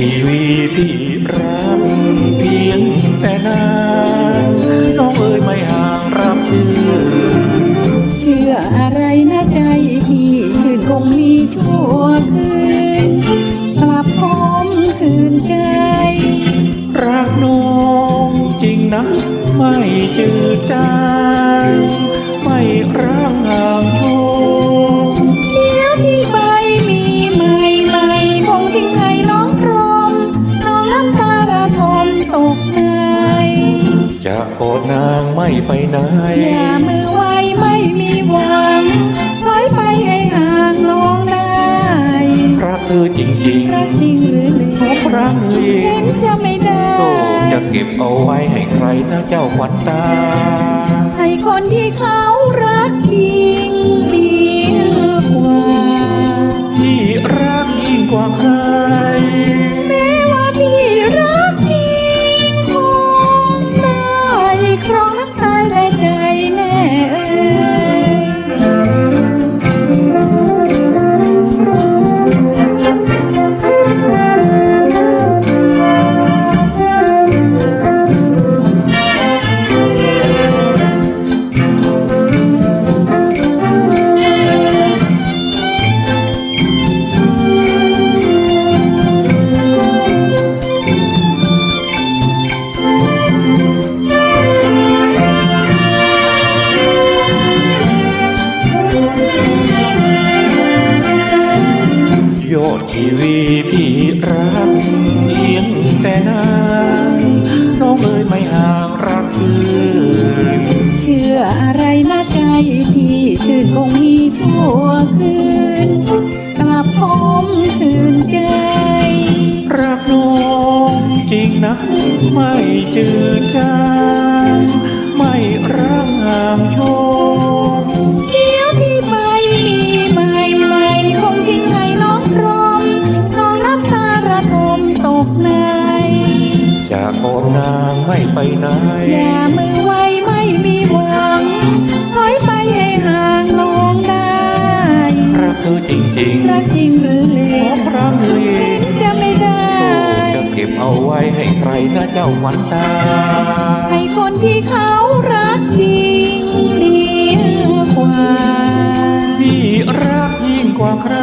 ชีวิตรักเพียงแต่นานน้องเอ๋ยไม่ห่างรับชื่อเชื่ออะไรนะใจพี่ชื่นคงมีชั่วคืนกลับพร้อมคืนใจ รักน้องจริงนะไม่จืดจาง กรธนางไม่ไปไหน อย่ามือไวไม่มีหวังถอยไปให้ห่างลงได้รักเธอจริงรักจริงหรือเลๆพบรักเอเห็งนจะไม่ได้โตจะเก็บเอาไว้ให้ใครนะเจ้าขวัญตา ให้คนที่เขารักจริงดี โยดชีวีพี่รักเพียงแต่นานน้องเอ๋ยไม่ห่างรักคืนเชื่ออะไรนะใจพี่ชื่นคงมีชั่วคืนกลับพร้อมคืนใจ รักน้องจริงนะ ไม่จืดจางไม่ร้า จะโกรธนางไม่ไปไหน อย่ามือไวไม่มีหวังถอยไปให้ห่างลงได้รักเธอจริงรักจริงหรือเลๆพวบรักเอ๋ยเห็นจะไม่ได้จะเก็บเอาไว้ให้ใครนะเจ้าขวัญตา ให้คนที่เขารักจริงดีกว่าพี่รักยิ่งกว่าใคร